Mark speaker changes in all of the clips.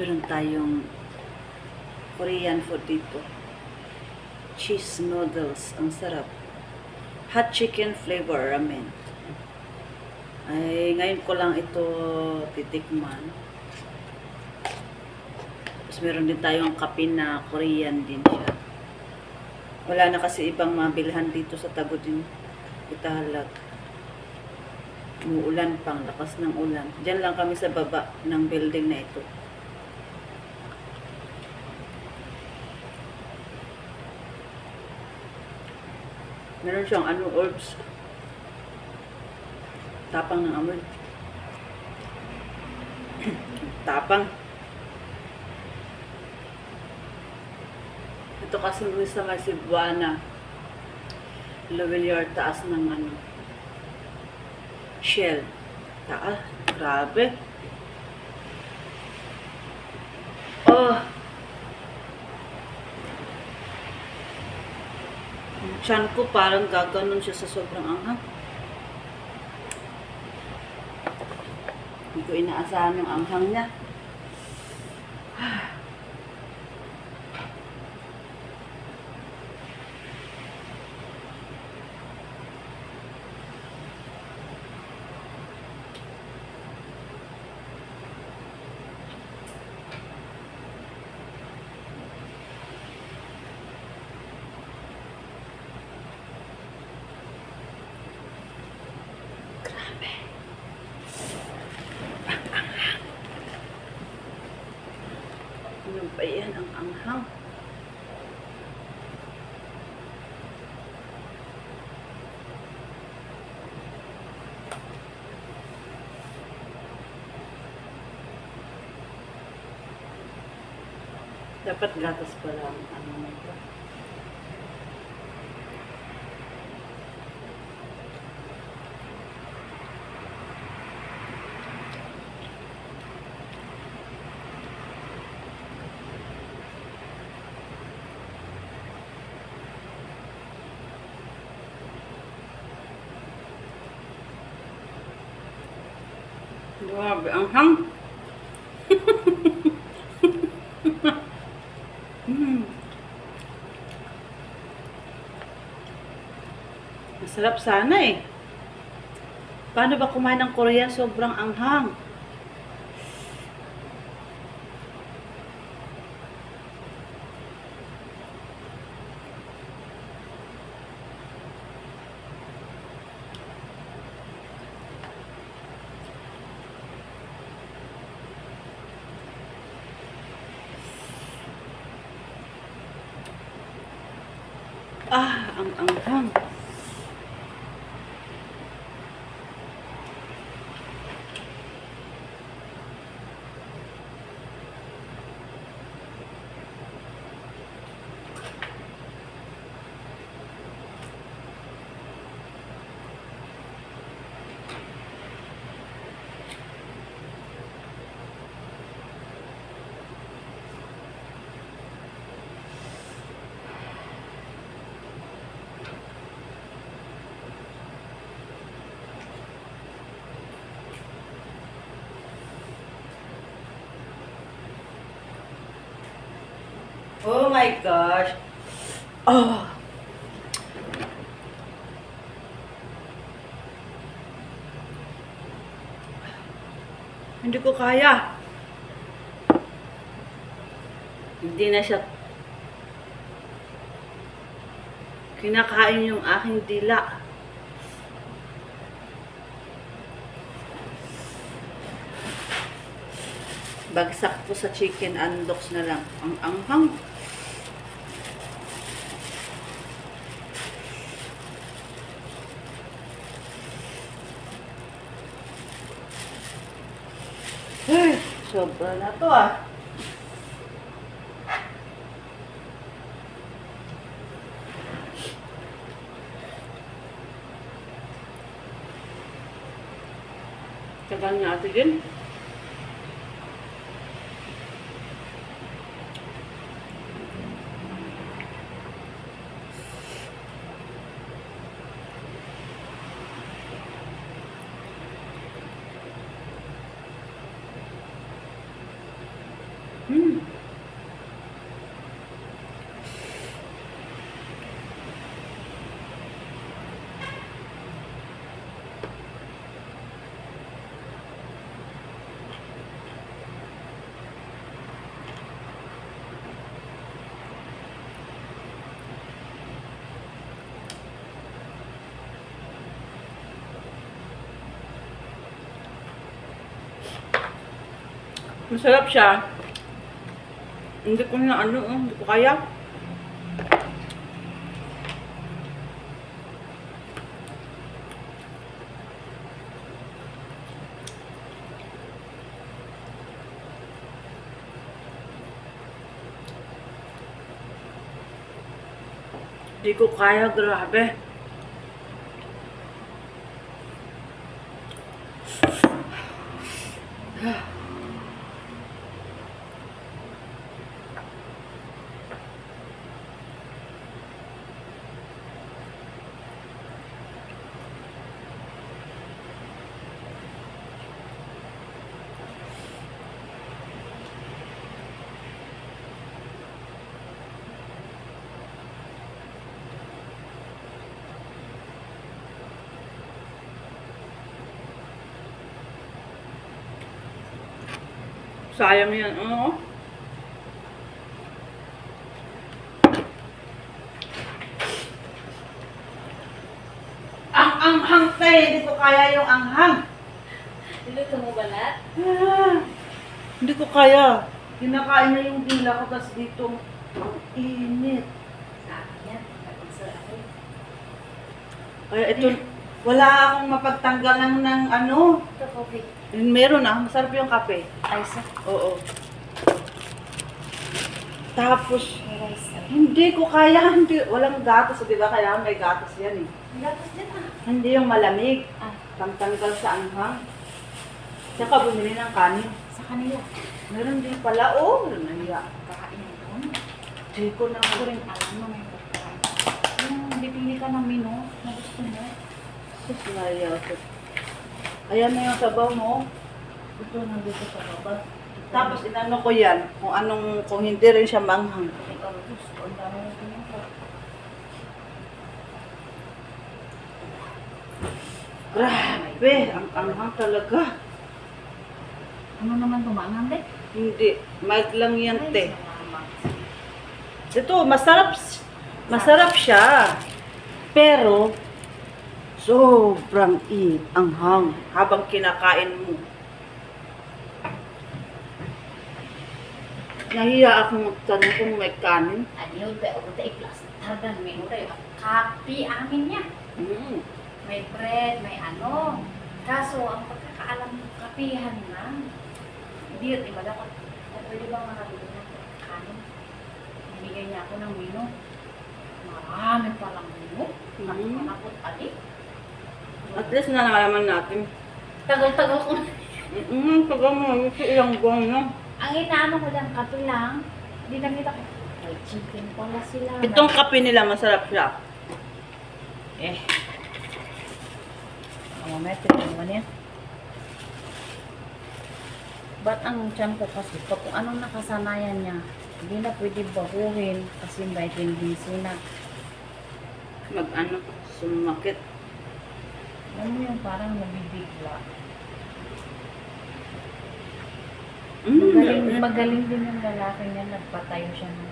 Speaker 1: Meron tayong Korean food dito. Cheese noodles. Ang sarap. Hot chicken flavor ramen. Ay, ngayon ko lang ito titikman. Tapos meron din tayong kape na Korean din siya. Wala na kasi ibang mabilhan dito sa tago din. Itahalag. Umuulan pang lakas ng ulan. Diyan lang kami sa baba ng building na ito. Meron siyang ano, herbs. Tapang ng amoy. Tapang. Ito kasi sa may Cebuana. Lavalier, taas ng ano. Shell. Taas. Grabe. Oh. Tiyan ko parang gaganon siya sa sobrang anghang. Hindi ko inaasahan yung anghang niya. Ano ba yan ang anghang? Dapat gatas pala ang ano na Grabe, ang hang. mm. Masarap sana eh. Paano ba kumain ng Korea sobrang anghang? Ah, ang anghang. Oh my gosh. Oh. Hindi ko kaya. Hindi na siya kinakain yung aking dila. Bagsak po sa chicken undox na lang. Ang anghang. Ay, sobra na to ah. Tagal nga ito din. Masarap siya. Hindi ko na ano, oh, hindi ko kaya. Hindi ko kaya, grabe. Sayang yan, oo. Ang anghang tay, hindi ko kaya yung anghang.
Speaker 2: Niluto mo ba lahat?
Speaker 1: Ah, hindi ko kaya. Kinakain na yung dila ko, tapos dito, ang init.
Speaker 2: Sa akin yan. Tapos sa akin.
Speaker 1: Kaya ito, wala akong mapagtanggalan ng ano.
Speaker 2: Ito, coffee.
Speaker 1: Meron ah, masarap yung kape.
Speaker 2: Rice. ah.
Speaker 1: Oo. Tapos,
Speaker 2: rice. ah.
Speaker 1: hindi ko kaya, hindi, walang gatas, di ba? Kailangan may gatas yan eh.
Speaker 2: Tapos dyan ah.
Speaker 1: Hindi yung malamig.
Speaker 2: Ah,
Speaker 1: Pangtanggal sa anghang. Tsaka bumili ng kanin.
Speaker 2: sa kanila.
Speaker 1: Meron din pala, oh. Nahiya.
Speaker 2: Kakain doon.
Speaker 1: Hindi ko na
Speaker 2: Ako rin alam mo may pagkain. Yung bibili ka ng menu na gusto mo.
Speaker 1: Sus. Ayan na yung sabaw mo.
Speaker 2: Ito nandito sa baba.
Speaker 1: Tapos inano ko yan, kung anong, kung hindi rin siya manghang. Grabe, ang anghang talaga.
Speaker 2: Ano naman tumangan din?
Speaker 1: Hindi, mild lang yan, te. Ito, masarap, masarap siya. Pero, sobrang i anghang habang kinakain mo. Nahiya akong magtanong kung may kanin.
Speaker 2: Ano yun? Kaya ako tayo plus. Tardan menu tayo. Kapi amin niya.
Speaker 1: Mm.
Speaker 2: May bread, may ano. Kaso, ang pagkakaalam ng kapihan na, hindi yun, iba dapat, at pwede ba makabili ng kanin? Binigay niya ako ng menu. Marami palang menu.
Speaker 1: Mm.
Speaker 2: Nakapot ali.
Speaker 1: At least nalalaman natin.
Speaker 2: Tagal-tagal ko na.
Speaker 1: Mm, taga mo, yung ilang buwan na.
Speaker 2: Ang inaano ko lang, kape lang. Hindi nakita ko. May chicken pala sila.
Speaker 1: Itong kape nila, masarap siya. Eh.
Speaker 2: Ang mamaya, tignan mo niya. Ba't ang tiyan ko kasi, pag kung anong nakasanayan niya, hindi na pwede baguhin kasi may tendency na.
Speaker 1: Mag-ano, sumakit.
Speaker 2: Mo yung parang nabibigla.
Speaker 1: Mm,
Speaker 2: Magaling, magaling din yung lalaki niya, nagpatayo siya ng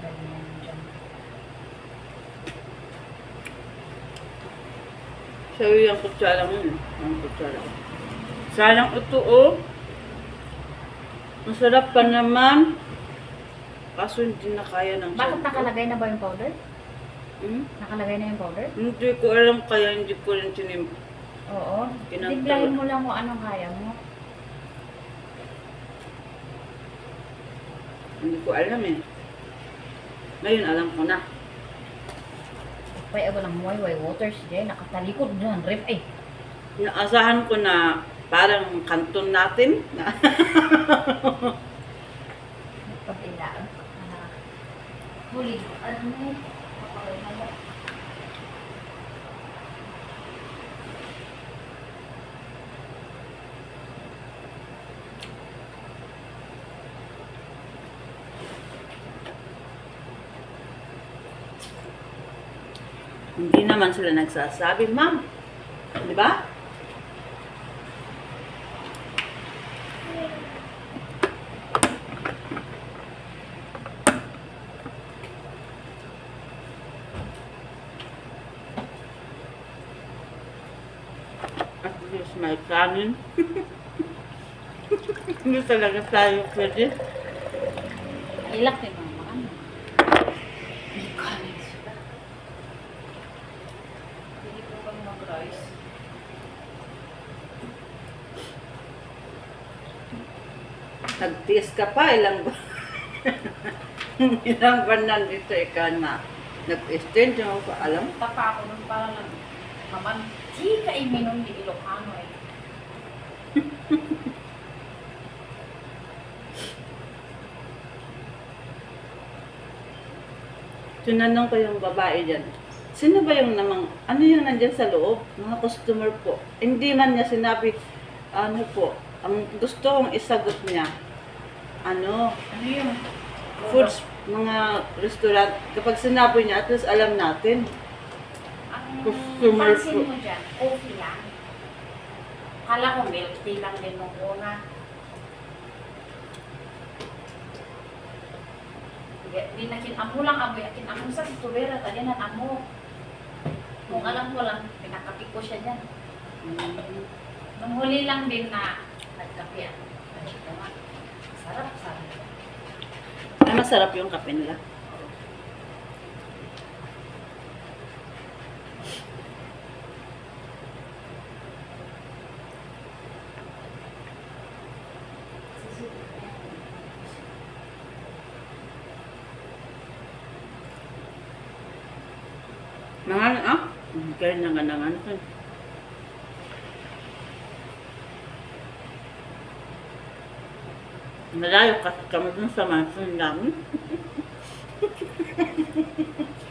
Speaker 2: ganyan dyan.
Speaker 1: Sa'yo yung kutsara mo yun. Ang kutsara. Salang ito, oh. Masarap pa naman. Kaso hindi na kaya ng
Speaker 2: Bakit
Speaker 1: tiyan ko.
Speaker 2: nakalagay na ba yung powder?
Speaker 1: Hmm?
Speaker 2: Nakalagay na yung powder?
Speaker 1: Hindi ko alam kaya hindi ko rin tinim.
Speaker 2: Oo. Timplahin mo lang kung anong kaya mo.
Speaker 1: Hindi ko alam eh. Ngayon alam ko na.
Speaker 2: Pay ako ng muwayway water siya, nakatalikod dyan, ref eh.
Speaker 1: Naasahan ko na parang kanton natin. Na,
Speaker 2: Pag-ilaan. Huli. Ano na
Speaker 1: hindi naman sila nagsasabi, ma'am. Di ba? At least may kanin. Hindi talaga tayo pwede.
Speaker 2: Ilak ni mama. Ano? May kanin sila. Hindi po kami mag-rice.
Speaker 1: Nagtiis ka pa, ilang ba? ilang ba nandito ikaw na? Nag-extend mo pa, alam?
Speaker 2: Tapa ako nun para lang. Maman, di ka iminom di Ilocano eh.
Speaker 1: Tinanong ko yung babae dyan, sino ba yung namang, ano yung nandyan sa loob? Mga customer po. Hindi man niya sinabi, ano po, ang gusto kong isagot niya, ano,
Speaker 2: Ano yung
Speaker 1: foods, mga restaurant, kapag sinabi niya, at least alam natin.
Speaker 2: Ang
Speaker 1: Customer
Speaker 2: pansin
Speaker 1: po.
Speaker 2: mo dyan, coffee lang. Kala ko milk tea lang din nung una. Di na kinamo lang aboy, kinamo sa tubera, tadi na amo. Kung alam ko lang, pinakapi ko siya dyan. Nung huli lang din na nagkape ako. Sarap, sarap.
Speaker 1: Ay, masarap yung kape nila. Mga, ah? Kaya na nga nga nga. Malayo kasi kami dun sa mansion namin.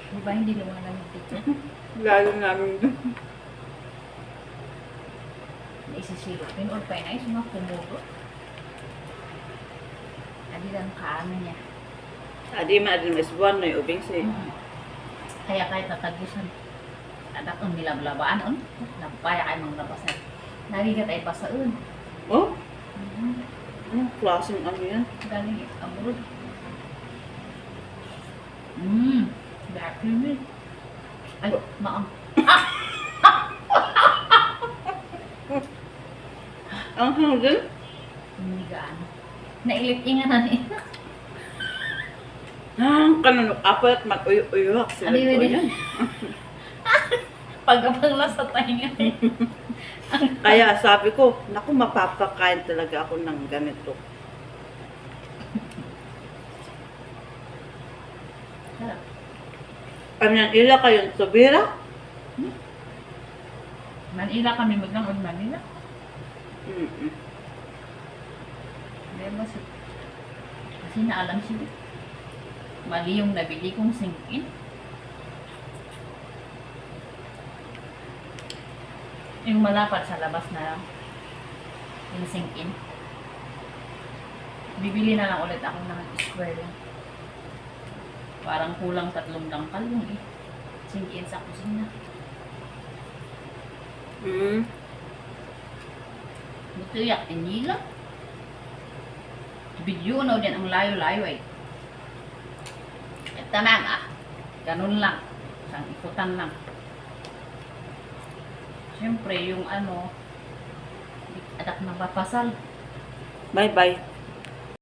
Speaker 2: Di ba hindi lumalamig dito?
Speaker 1: Lalo namin dun.
Speaker 2: Naisisilipin or pa na mga kumulo. Adi lang kaano niya.
Speaker 1: Adi ma adi mas buwan na yung ubing si.
Speaker 2: Kaya kahit natagusan, anak ang nilablabaan, on, napaya kayo mga labasan. Narigat ay pasaun.
Speaker 1: Oh? Anong klaseng ano yan?
Speaker 2: Galing amurod. Mmm, dati ni. Ay, maang.
Speaker 1: Ang hanggang?
Speaker 2: Hindi gaano. Nailip-ingan na ni.
Speaker 1: Ah, kanunok apat mag-uyo-uyok sila
Speaker 2: Ano yun
Speaker 1: po
Speaker 2: din?
Speaker 1: yan.
Speaker 2: Pagkapang nasa tainga.
Speaker 1: Kaya sabi ko, naku, mapapakain talaga ako ng ganito. Yan, ila kayong subira?
Speaker 2: Manila kami maglang on Manila.
Speaker 1: Mm-mm.
Speaker 2: Hindi ba si... Kasi naalam siya. Mali yung nabili kong singkin. Yung malapad sa labas na yung singkin. Bibili na lang ulit ako ng square. Parang kulang tatlong dangkal yung eh. Singkin sa kusina.
Speaker 1: Mm.
Speaker 2: Buto yak, inila. Video na din ang layo-layo eh. Na ah. Ganun lang. Isang ikutan lang. Siyempre, yung ano, adak na papasal.
Speaker 1: Bye-bye.